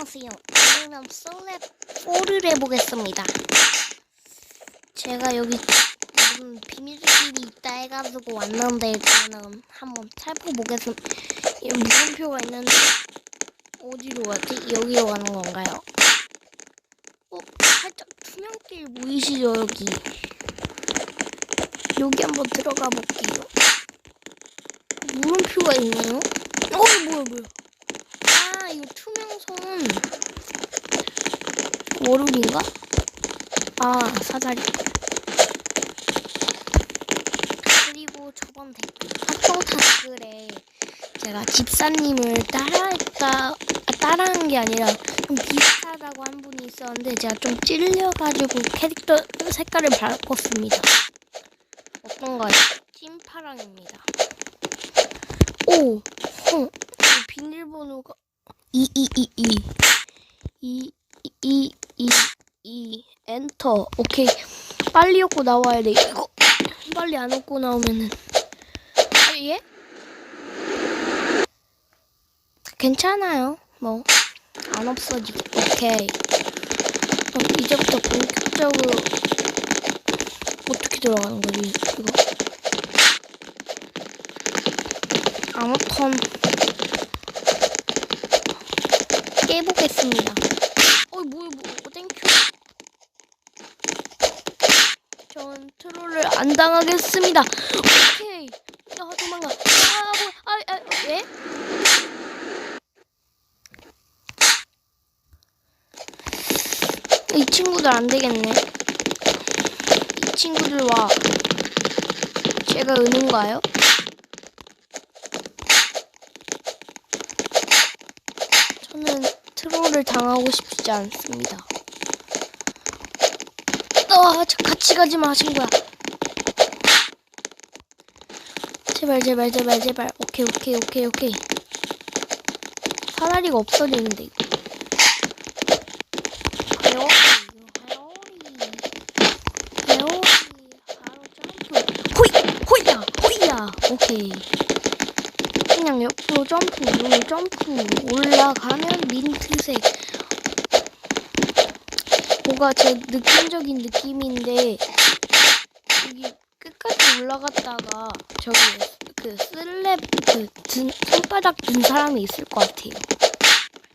안녕하세요. 오늘은 슬랩 4를 해보겠습니다. 제가 여기 무슨 비밀길이 있다 해가지고 왔는데 일단은 한번 살펴보겠습니다. 이 물음표가 있는데 어디로 가지? 여기로 가는 건가요? 어? 살짝 투명길 보이시죠 여기? 여기 한번 들어가 볼게요. 물음표가 있네요. 어 뭐야 뭐야? 투명선 월요일인가? 아 사다리 그리고 저번 합동 댓글에 제가 집사님을 따라했다 아, 따라한 게 아니라 좀 비슷하다고 한 분이 있었는데 제가 좀 찔려가지고 캐릭터 색깔을 바꿨습니다 어떤가요? 찐파랑입니다 오! 어, 이 비밀번호가 2222 2222 엔터. 오케이. 빨리 얻고 나와야 돼. 이거 빨리 안 얻고 나오면은. 아, 예? 괜찮아요. 뭐 안 없어지게 오케이. 그럼 이제부터 본격적으로 어떻게 들어가는 거지 이거? 아무튼 깨보겠습니다. 어이 뭐야 뭐 어, 땡큐. 전 트롤을 안 당하겠습니다. 오케이. 아 도망가. 아 뭐야 아, 아 예? 이 친구들 안 되겠네. 이 친구들 와. 제가 은인가요? 저는 트롤을 당하고 싶지 않습니다. 아, 저 같이 가지 마, 친구야. 제발, 제발, 제발, 제발. 오케이, 오케이, 오케이, 오케이. 사다리가 없어지는데. 오케이. 옆으로 점프, 위로 점프, 올라가면 민트색. 뭔가 제 느낌적인 느낌인데, 여기 끝까지 올라갔다가, 저기, 그, 슬랩, 그, 든, 손바닥 든 사람이 있을 것 같아요.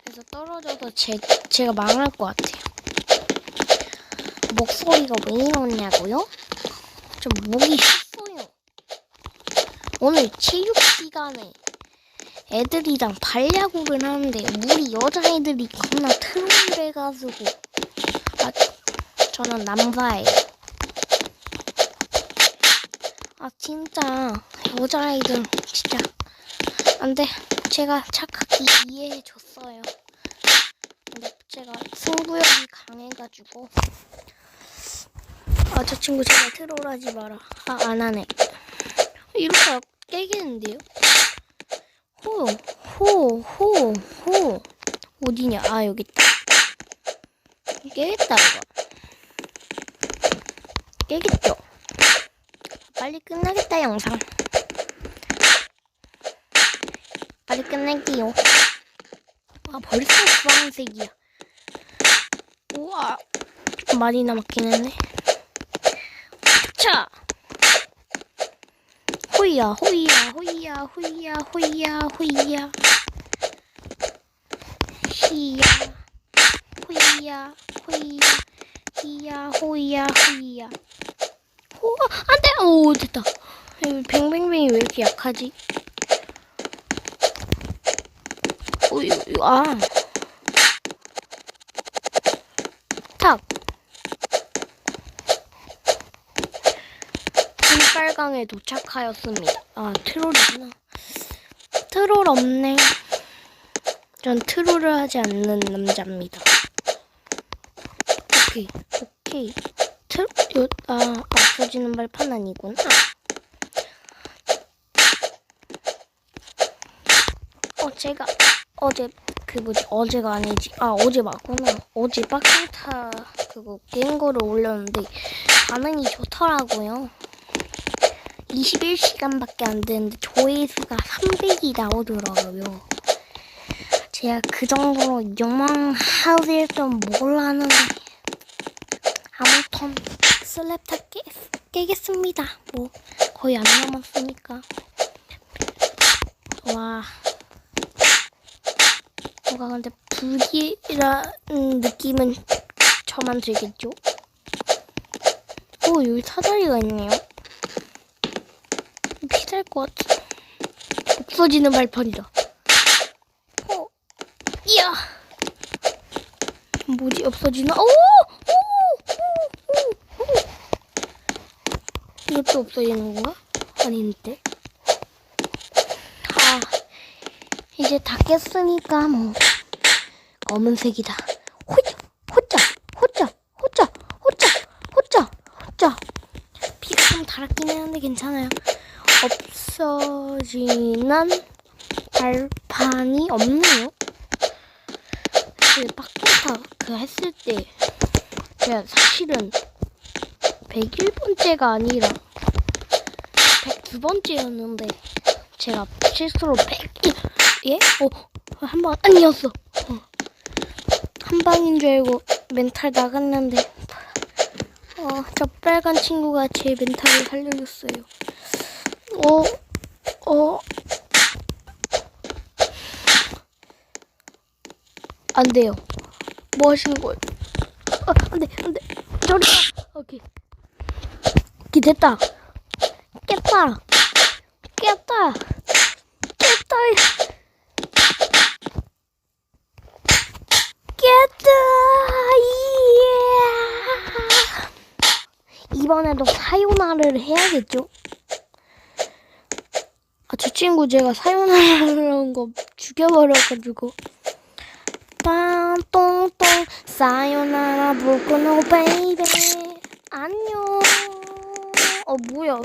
그래서 떨어져서 제, 제가 망할 것 같아요. 목소리가 왜 이러냐고요? 좀 목이 쉬어요. 오늘 체육 시간에 애들이랑 발야구를 하는데 우리 여자애들이 겁나 트롤을 해가지고. 아 저는 남자예요 아 진짜 여자애들 진짜. 안돼. 제가 착하게 이해해줬어요. 근데 제가 승부욕이 강해가지고. 아 저 친구 제발 트롤하지 마라. 아 안하네. 이렇게 깨겠는데요 호, 호, 호, 호. 어디냐? 아, 여기 있다. 깨겠다, 이거. 깨겠죠? 빨리 끝나겠다, 영상. 빨리 끝낼게요. 아, 벌써 주황색이야. 우와. 많이 남았긴 했네. 자! 호이야 호이야 호이야 호이야 호이야 호이야. 히야 호이야 호이야 히야 호이야 호이야. 호 안돼! 오 됐다. 이 뱅뱅뱅이 왜 이렇게 약하지? 오유 아. 탁. 빨강에 도착하였습니다. 아, 트롤이구나. 트롤 없네. 전 트롤을 하지 않는 남자입니다. 오케이, 오케이. 트롤, 요, 아, 없어지는 발판 아니구나. 어, 제가 어제 그 뭐지 어제가 아니지 아 어제 맞구나 어제 박스타 그거 게임 거를 올렸는데 반응이 좋더라고요 21시간밖에 안 되는데 조회수가 300이 나오더라고요. 제가 그 정도로 욕망할 줄 몰랐는데 아무튼 슬랩 다 깨, 깨겠습니다. 뭐 거의 안 남았으니까. 와. 뭔가 근데 불길이라는 느낌은 저만 들겠죠? 오 여기 사다리가 있네요. 피살 것 같아. 없어지는 발판이다. 어, 이야. 뭐지 없어지나? 오. 이것도 없어지는 건가? 아닌데. 아, 이제 다 깼으니까 뭐 검은색이다. 호자, 호자, 호자, 호자, 호자, 호자, 호자. 피가 좀 달았긴 했는데 괜찮아요. 없어지는 발판이 없네요. 그 빡센타 그 했을 때 제가 사실은 101번째가 아니라 102번째였는데 제가 실수로 101 예? 어, 한 방 아니었어. 어. 한 방인 줄 알고 멘탈 나갔는데 어, 저 빨간 친구가 제 멘탈을 살려줬어요. 어, 어. 안 돼요. 뭐 하시는 거예요? 아, 안 돼, 안 돼. 저리 가. 오케이. 오케이, 됐다. 깼다. 깼다. 깼다. 깼다. 이야. 이번에도 사요나를 해야겠죠? 아, 저 친구 제가 사요나라는 거 죽여버려가지고. 딴똥똥 사요나라 불꽃노 베이베. 안녕. 어 뭐야